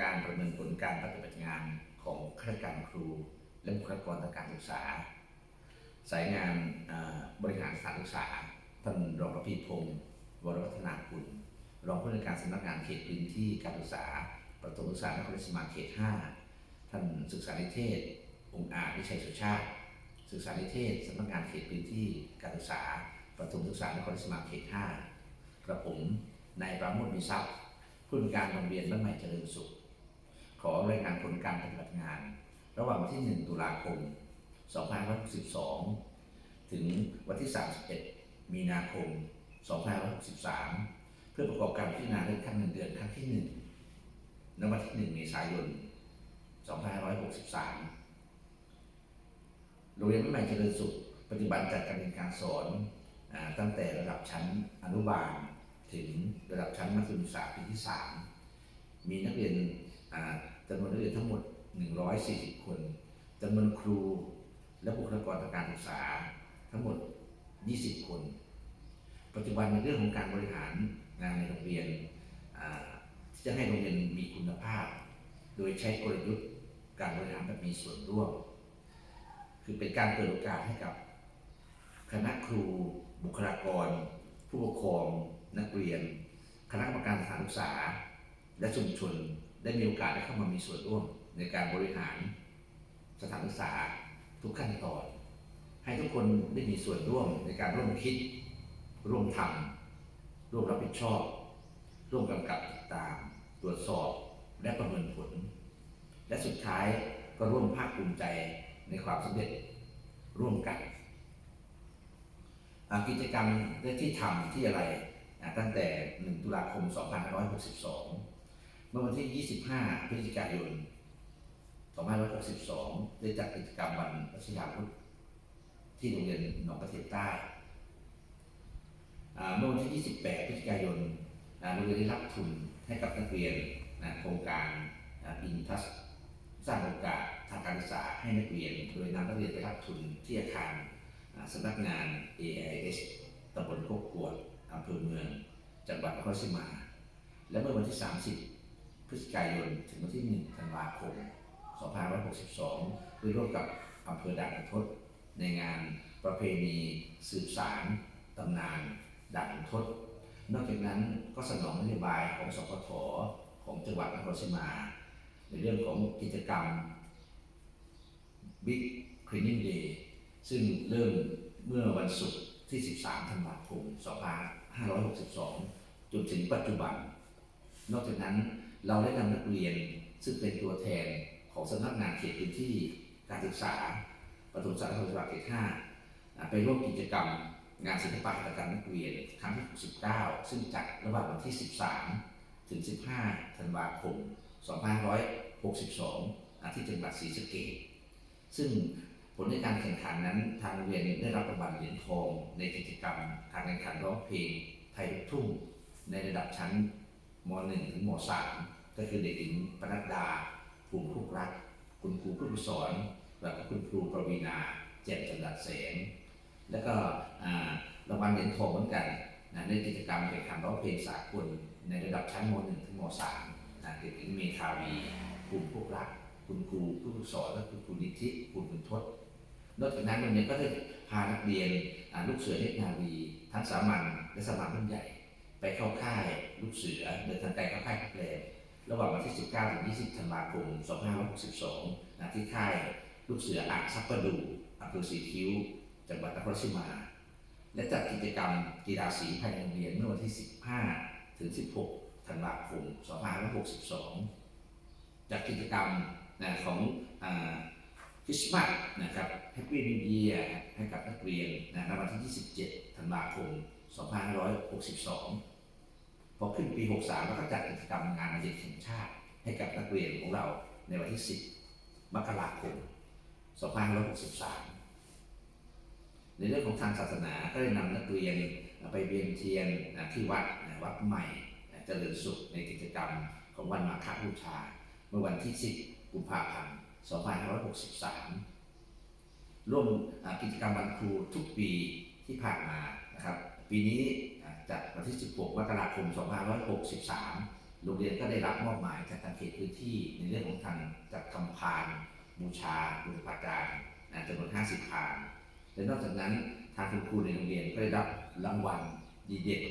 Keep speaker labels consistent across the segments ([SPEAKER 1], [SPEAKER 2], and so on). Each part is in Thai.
[SPEAKER 1] การประเมินผลการปฏิบัติงานของข้าราชการครู และบุคลากรทางการศึกษา สายงานบริหารสถานศึกษาท่านรองประพีพงศ์วรวัฒนาคุณรองผู้ในวยการสำนักงานเขตพื้นที่การศึกษา ประถมศึกษานครราชสีมาเขต 5 ท่านศึกษานิเทศ องค์อาจวิชัยสุชาติ ศึกษานิเทศสำนักงานเขตพื้นที่การศึกษา ประถมศึกษานครราชสีมาเขต 5 กระผมนายประโมทมีทรัพย์ผู้อำนวยการโรงเรียนบ้านใหม่เจริญสุข ขอรายงานผลการปฏิบัติงาน ระหว่างวันที่ 1 ตุลาคม 2562 ถึงวันที่ 31 มีนาคม 2563 เพื่อประกอบการพิจารณาเรื่องขั้นเงินเดือนครั้งที่1ณวันที่ 1 เมษายน 2563 โรงเรียนใหม่เจริญสุข ปฏิบัติจัดการเรียนการสอนอตั้งแต่ระดับชั้นอนุบาล ถึงระดับชั้นมัธยมศึกษาปีที่ 3 มีนักเรียน จำนวนนักเรียนทั้งหมด 140 คนจำนวนครูและบุคลากรทางการศึกษาทั้งหมด 20 คน ปัจจุบันในเรื่องของการบริหารงานในโรงเรียนที่จะให้โรงเรียนมีคุณภาพ โดยใช้กลยุทธ์การบริหารแบบมีส่วนร่วม คือเป็นการเปิดโอกาสให้กับ คณะครู บุคลากร ผู้ปกครอง นักเรียน คณะกรรมการสถานศึกษา และชุมชน ได้มีโอกาสได้เข้ามามีส่วนร่วมในการบริหารสถานศึกษาทุกขั้นตอน ให้ทุกคนได้มีส่วนร่วมในการร่วมคิด ร่วมทำร่วมรับผิดชอบ ร่วมกำกับติดตาม ตรวจสอบและประเมินผล และสุดท้ายก็ร่วมภาคภูมิใจในความสำเร็จร่วมกันกิจกรรมที่ทำที่อะไรตั้งแต่ 1 ตุลาคม 2562 มื่อวันที่ 25 พฤศจิกายน 2562 ได้จัดกิจกรรมวันรัชยาพุทธที่โรงเรียนหนองกระเทียมใต้เมื่อวันที่ 28 พฤศจิกายนโรงเรียนได้รับทุนให้กับนักเรียนนะโครงการอินทัสสร้างโอกาสทางการศึกษาให้นักเรียน โดยนำนักเรียนไปรับทุนที่อาคารสำนักงาน AIS ตำบลโคกกวดอำเภอเมือง จังหวัดนครราชสีมา และเมื่อวันที่ 30 พฤศจิกายนถึงวันที่ 1 ธันวาคม 2562โดยร่วมกับอำเภอด่านขุนทดในงานประเพณีสืบสารตำนานด่านขุนทดนอกจากนั้นก็สนองนโยบายของสพทของจังหวัดนครราชสีมา ในเรื่องของกิจกรรม Big Cleaning Day ซึ่งเริ่มเมื่อวันศุกร์ที่ 13 ธันวาคม 2562 จนถึงปัจจุบัน นอกจากนั้น เราได้นำนักเรียนซึ่งเป็นตัวแทนของสำนักงานเขตพื้นที่การศึกษาประถมศึกษาจังหวัดเขต5อ่าไปร่วมกิจกรรมงานศิลปะหัตถกรรมนักเรียนครั้งที่ 69 ซึ่งจัดระหว่างวันที่ 13 ถึง 15 ธันวาคม 2562อาที่จังหวัดศรีสะเกษซึ่งผลในการแข่งขันนั้นทางโรงเรียนได้รับรางวัลเหรียญทองในกิจกรรมการแข่งขันร้องเพลงไทยทุ่งในระดับชั้น ม .1 ถึงม .3 ก็คือเด็กหญิงปนัดดาภูมิคุกรัก คุณครูผู้สอนและก็คุณครูประวีนาแจ่มจันดัดแสงแล้วก็รางวัลเหรียญทองเหมือนกันนะในกิจกรรมแข่งขันร้องเพลงสากลในระดับชั้นม .1 ถึงม .3 นะเด็กหญิงเมธาวีภูมิคุกรัก คุณครูผู้สอนและคุณครูนิธิคุณบุญทศนอกจากนั้นโรงเรียนก็ได้พานักเรียนลูกเสือเนตรนาวี ทั้งสามัญและสามัญรุ่นใหญ่ ไปเข้าค่ายลูกเสือเดินทางไกลเข้าค่ายพักแรมระหว่างวันที่ 19 ถึง 20 ธันวาคม 2562นะที่ค่ายลูกเสืออ่างซับประดูอำเภอสีคิ้ว จังหวัดนครราชสีมา และจัดกิจกรรมกีฬาสีภายในโรงเรียนเมื่อวันที่ 15 ถึง 16 ธันวาคม 2562 จากกิจกรรมนะของคริสต์มาสนะครับแฮปปี้นิวเยียร์ให้กับนักเรียนนะในวันที่ 27 ธันวาคม 2562 พอขึ้นปี 63แล้วก็จัดกิจกรรมงานวันเด็กแห่งชาติ ให้กับนักเรียนของเราในวันที่ 10 มกราคม 2563 ในเรื่องของทางศาสนาก็ได้นำนักเรียนไปเวียนเทียนที่วัดวัดใหม่นะเจริญสุขในกิจกรรมของวันมาฆบูชา เมื่อวันที่ 10 กุมภาพันธ์ 2563 ร่วมกิจกรรมวันครูทุกปีที่ผ่านมานะครับ ปีนี้ จัดวันที่ 16มกราคม 2563 โรงเรียนก็ได้รับมอบหมายจากทางเขตพื้นที่ในเรื่องของทางจัดทำพาน บูชาบุรพาจารย์จำนวน 50 พาน และนอกจากนั้นทางคุณครูในโรงเรียนก็ได้รับรางวัลดีเด่น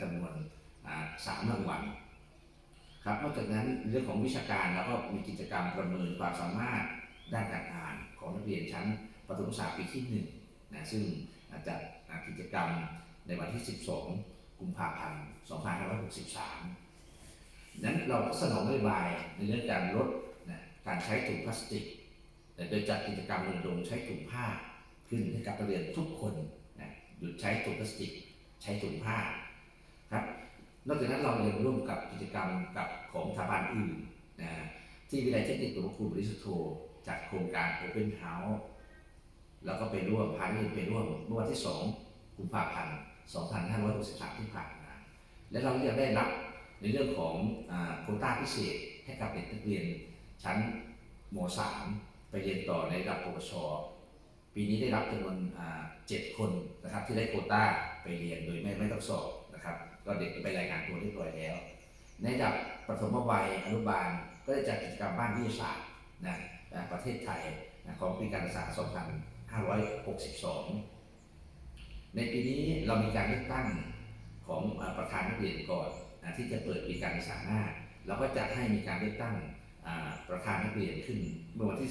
[SPEAKER 1] จำนวนอ่าสามรางวัลครับนอกจากนั้นเรื่องของวิชาการเราก็มีกิจกรรมประเมินความสามารถด้านการอ่านของนักเรียนชั้นประถมศึกษาปีที่หนึ่งนะซึ่งจัดกิจกรรม ในวันที่ 12 กุมภาพันธ์ 2563 นั้นเราก็สนองนโยบายในเรื่องการลดนะการใช้ถุงพลาสติก แต่โดยจัดกิจกรรมรณรงค์ใช้ถุงผ้าขึ้นให้กับนักเรียนทุกคนนะหยุดใช้ถุงพลาสติก ใช้ถุงผ้าครับ นอกจากนั้นเรายังร่วมกับกิจกรรมกับของสถาบันอื่นนะที่วิทยาลัยเทคนิคหลวงคูณบริสุทธโธจัดโครงการ Open House แล้วก็ไปร่วมพาณิชย์ไปร่วมเมื่อวันที่ 2 กุมภาพันธ์ 2563 ที่ผ่านมาและเรายังได้รับในเรื่องของโควต้าพิเศษให้กับเด็กนักเรียนชั้นม .3 ไปเรียนต่อในระดับปวช ปีนี้ได้รับจำนวนเจ็ดคนนะครับที่ได้โควต้าไปเรียนโดยไม่ไม่ต้องสอบนะครับ ก็เด็กไปรายงานตัวเรียบร้อยแล้ว ในระดับประถมวัยอนุบาลก็ได้จัดกิจกรรมบ้านวิทยาศาสตร์นะประเทศไทยนะของปีการศึกษา 2562 ในปีนี้เรามีการเลือกตั้งของประธานนักเรียนก่อนที่จะเปิดปีการศึกษาหน้าเราก็จะให้มีการเลือกตั้งประธานนักเรียนขึ้นเมื่อวันที่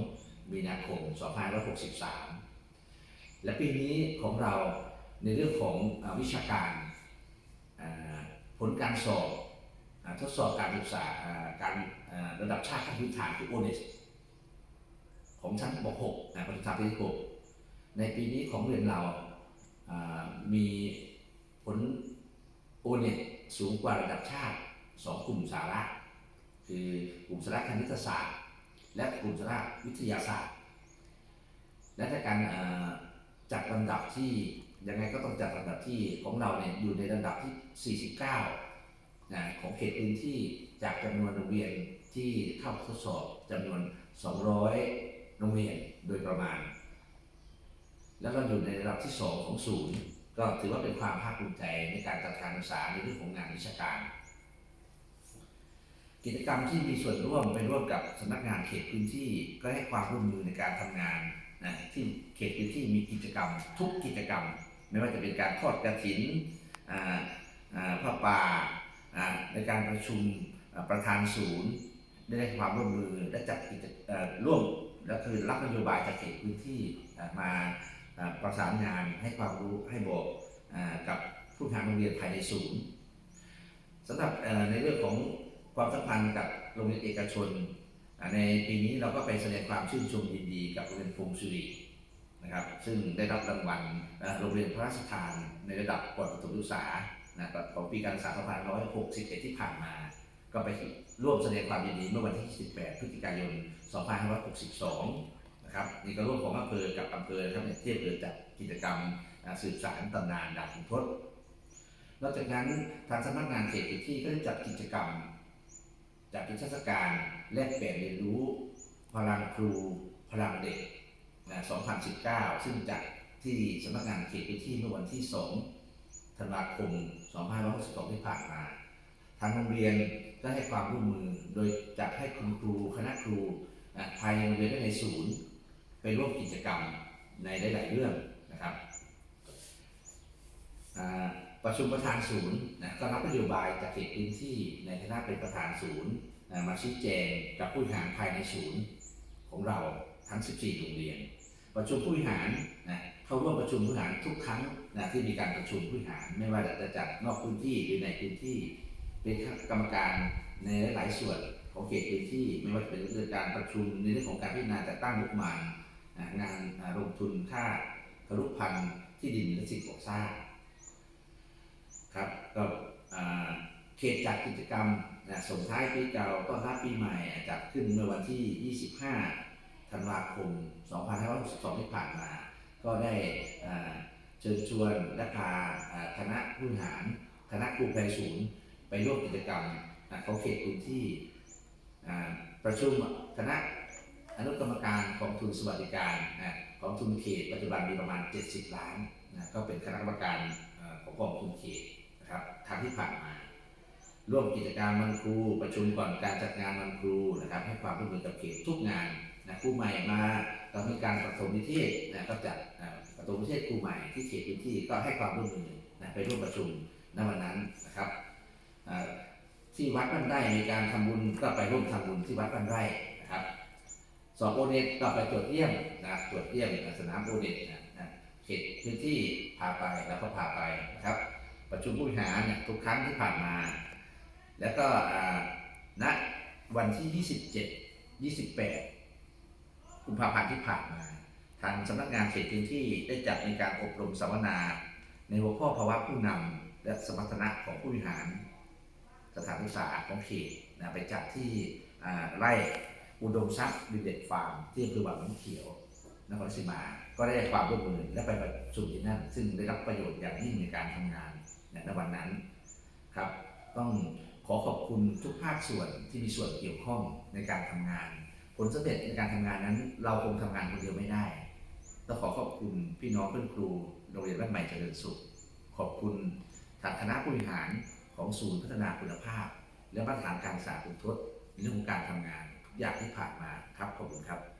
[SPEAKER 1] 12 มีนาคม 2563 และปีนี้ของเราในเรื่องของอวิชาการผลการสอบอทดสอบการศึกษาการระดับชาติขั้นพื้นฐานคือ ONET ของชั้นป .6 นะประถมศึกษาปีที่6ในปีนี้ของเรียนเรา มีผล ONET สูงกว่าระดับชาติ 2 กลุ่มสาระ คือกลุ่มสาระคณิตศาสตร์ และกลุ่มสาระวิทยาศาสตร์ และจากการจัดลำดับที่ยังไงก็ต้องจัดลำดับที่ของเราเนี่ยอยู่ในระดับที่ 49นะของเขตพื้นที่จากจำนวนโรงเรียนที่เข้าทดสอบจำนวน 200 โรงเรียนโดยประมาณ แล้วเราอยู่ในระดับที่2ของศูนย์ก็ถือว่าเป็นความภาคภูมิใจในการจัดการศึกษาในเรื่องของงานวิชาการ กิจกรรมที่มีส่วนร่วมไปร่วมกับสำนักงานเขตพื้นที่ก็ให้ความร่วมมือในการทำงานนะที่เขตพื้นที่มีกิจกรรม ทุกกิจกรรม ไม่ว่าจะเป็นการทอดกระถินอ่าอ่าผ้าป่าในการประชุมประธานศูนย์ ได้ให้ความร่วมมือและจัดกิจร่วมและคือรับนโยบายจากเขตพื้นที่มา ประสานงานให้ความรู้ให้บอกอกับผู้ทางโรงเรียนภายในศูนย์สำหรับในเรื่องของความสัมพันธ์กับโรงเรียนเอกชน ในปีนี้เราก็ไปแสดงความชื่นชมยินดีกับโรงเรียนพงศิรินะครับซึ่งได้รับรางวัลโรงเรียนพระราชทานในระดับก่อนประถมศึกษานะครับของปีการศึกษา2561 ที่ผ่านมา ก็ไปร่วมแสดงความยินดีเมื่อวันที่ 18 พฤศจิกายน 2562 นะครับนี่ก็ร่วมของอำเภอกับอำเภอนะครับเนี่ยที่อำเภอจัดกิจกรรมสืบสานตำนานดาบขุนทศนอกจากนั้นทางสำนักงานเขตพื้นที่ก็ได้จัดกิจกรรม จัดนิทรรศการแลกเปลี่ยนเรียนรู้พลังครูพลังเด็กนะ2019 ซึ่งจัดที่สำนักงานเขตพื้นที่เมื่อวันที่ 2 ธันวาคม 2562 ที่ผ่านมา ทางโรงเรียนก็ให้ความร่วมมือ โดยจัดให้คุณครูคณะครูนะภายในโรงเรียนและในศูนย์ ไปร่วมกิจกรรมในหลาย ๆ เรื่องนะครับประชุมประธานศูนย์นะก็รับนโยบายจากเขตพื้นที่ในฐานะเป็นประธานศูนย์นะมาชี้แจงกับผู้บริหารภายในศูนย์ของเราทั้ง 14 โรงเรียน ประชุมผู้บริหารนะเข้าร่วมประชุมผู้บริหารทุกครั้งนะที่มีการประชุมผู้บริหาร ไม่ว่าจะจัดนอกพื้นที่หรือในพื้นที่ เป็นกรรมการในหลายส่วนของเขตพื้นที่ ไม่ว่าจะเป็นเรื่องการประชุมในเรื่องของการพิจารณาจัดตั้งงบประมาณอ่า งานลงทุนค่าครุพันธ์ที่ดินและสิ่งก่อสร้างครับก็เขตจัดกิจกรรมส่งท้ายปีเก่าต้อนรับปีใหม่จัดขึ้นเมื่อวันที่ 25 ธันวาคม 2562 ที่ผ่านมา ก็ได้เชิญชวนและพาคณะผู้หาร คณะครูไพศูนย์ไปร่วมกิจกรรมอ่าของเขตพื้นที่ประชุมคณะ อนุกรรมการกองทุนสวัสดิการนะของทุนเขตปัจจุบันมีประมาณ 70 ล้านนะก็เป็นคณะกรรมการของกองทุนเขตนะครับครั้งที่ผ่านมา ร่วมกิจกรรมวันครูประชุมก่อนการจัดงานวันครูนะครับให้ความร่วมมือกับเขตทุกงานนะครูใหม่มาเรามีการประถมนิเทศนะก็จัดประถมนิเทศครูใหม่ที่เขตพื้นที่ก็ให้ความร่วมมือนะไปร่วมประชุมในวันนั้นนะครับที่วัดบ้านไร่มีการทำบุญก็ไปร่วมทำบุญที่วัดบ้านไร่นะครับ สอบโอเน็ตก็ไปตรวจเยี่ยมนะตรวจเยี่ยมสนามโอเน็ตนะนะเขตพื้นที่พาไปแล้วก็พาไปนะครับ ประชุมผู้บริหารเนี่ยทุกครั้งที่ผ่านมา แล้วก็ณวันที่ 27 28 กุมภาพันธ์ที่ผ่านมา ทางสำนักงานเขตพื้นที่ได้จัดในการอบรมสัมมนา ในหัวข้อภาวะผู้นำและสมรรถนะของผู้บริหาร สถานศึกษาของเขตนะไปจัดที่ไร่ อุดมทรัพย์ดิเด็ดฟาร์มที่อำเภอวังน้ำเขียวนครศรีมา ก็ได้ความร่วมมือและไปประชุมที่นั่น ซึ่งได้รับประโยชน์อย่างยิ่งในการทำงานในวันนั้นครับ ต้องขอขอบคุณทุกภาคส่วนที่มีส่วนเกี่ยวข้องในการทำงาน ผลสำเร็จในการทำงานนั้น เราคงทำงานคนเดียวไม่ได้ต้องขอขอบคุณพี่น้องเพื่อนครูโรงเรียนบ้านใหม่เจริญสุข ขอบคุณทางคณะผู้บริหารของศูนย์พัฒนาคุณภาพ และมาตรฐานการศึกษาคุณทศในเรื่องของการทำงาน อย่างที่ผ่านมาครับขอบคุณครับ